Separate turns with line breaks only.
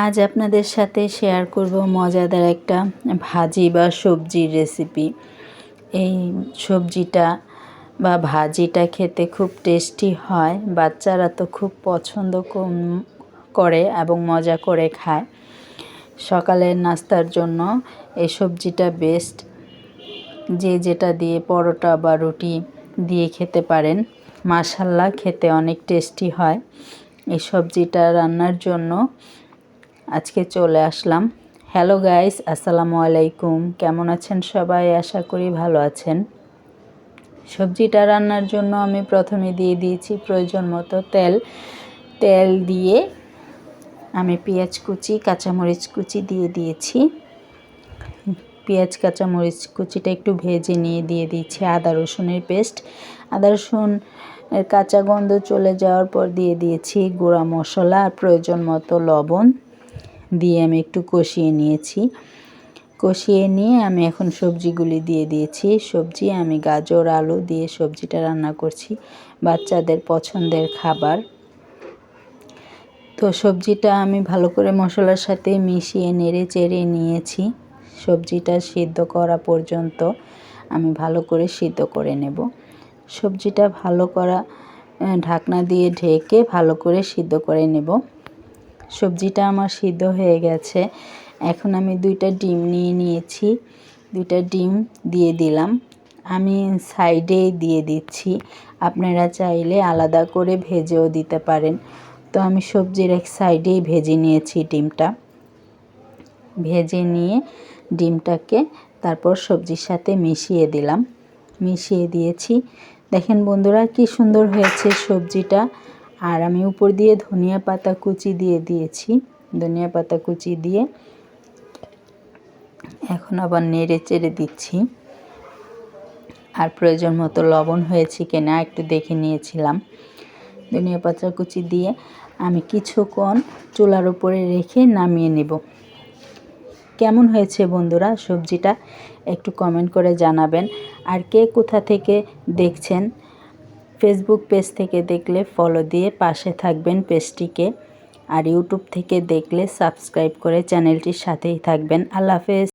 আজ আপনাদের সাথে শেয়ার করব মজাদার একটা ভাজি বা সবজির রেসিপি এই সবজিটা বা ভাজিটা খেতে খুব টেস্টি হয়, বাচ্চারা তো খুব পছন্দ করে এবং মজা করে খায়। সকালের নাস্তার জন্য এই সবজিটা বেস্ট যে যেটা দিয়ে পরোটা বা রুটি দিয়ে খেতে পারেন, মাশাল্লাহ খেতে অনেক টেস্টি হয়। এই সবজিটা রান্নার জন্য আজকে চলে আসলাম। হ্যালো গাইস আসসালামু আলাইকুম। কেমন আছেন সবাই? আশা করি ভালো আছেন। সবজিটা রান্নার জন্য আমি প্রথমে দিয়ে দিয়েছি প্রয়োজন মতো তেল। তেল দিয়ে আমি পেঁয়াজ কুচি, কাঁচামরিচ কুচি দিয়ে দিয়েছি। পেঁয়াজ, কাঁচামরিচ কুচিটা একটু ভেজে নিয়ে দিয়ে দিয়েছি আদা, রসুনের পেস্ট। আদা, রসুন কাঁচা গন্ধ চলে যাওয়ার পর দিয়ে দিয়েছি গুঁড়া মশলা আর প্রয়োজন মতো লবণ। দিয়ে আমি একটু কষিয়ে নিয়েছি। কষিয়ে নিয়ে আমি এখন সবজিগুলি দিয়ে দিয়েছি। সবজি আমি গাজর, আলু দিয়ে সবজিটা রান্না করছি বাচ্চাদের পছন্দের খাবার। তো সবজিটা আমি ভালো করে মশলার সাথে মিশিয়ে নেড়ে চেড়ে নিয়েছি। সবজিটা সিদ্ধ করা পর্যন্ত আমি ভালো করে সিদ্ধ করে নেব। সবজিটা ভালো করা ঢাকনা দিয়ে ঢেকে ভালো করে সিদ্ধ করে নেব। সবজিটা আমার সিদ্ধ হয়ে গেছে। এখন আমি দুইটা ডিম নিয়ে নিয়েছি। দুইটা ডিম দিয়ে দিলাম। আমি সাইডে দিয়ে দিচ্ছি। আপনারা চাইলে আলাদা করে ভেজেও দিতে পারেন। তো আমি সবজির এক সাইডেই ভেজে নিয়েছি ডিমটা। ভেজে নিয়ে ডিমটাকে তারপর সবজির সাথে মিশিয়ে দিলাম। মিশিয়ে দিয়েছি। দেখেন বন্ধুরা কি সুন্দর হয়েছে সবজিটা। আর আমি উপর দিয়ে ধনিয়া পাতা কুচি দিয়ে দিয়েছি। ধনিয়া পাতা কুচি দিয়ে এখন আবার নেড়ে চেড়ে দিচ্ছি। আর প্রয়োজন মতো লবণ হয়েছে কিনা একটু দেখে নিয়েছিলাম। ধনিয়া পাতা কুচি দিয়ে আমি কিছুক্ষণ চুলার উপরে রেখে নামিয়ে নেব। কেমন হয়েছে বন্ধুরা সবজিটা একটু কমেন্ট করে জানাবেন। আর কে কোথা থেকে দেখছেন ফেসবুক পেজ থেকে দেখলে ফলো দিয়ে পাশে থাকবেন পেজটিকে। আর ইউটিউব থেকে দেখলে সাবস্ক্রাইব করে চ্যানেলটির সাথেই থাকবেন। আল্লাহ হাফেজ।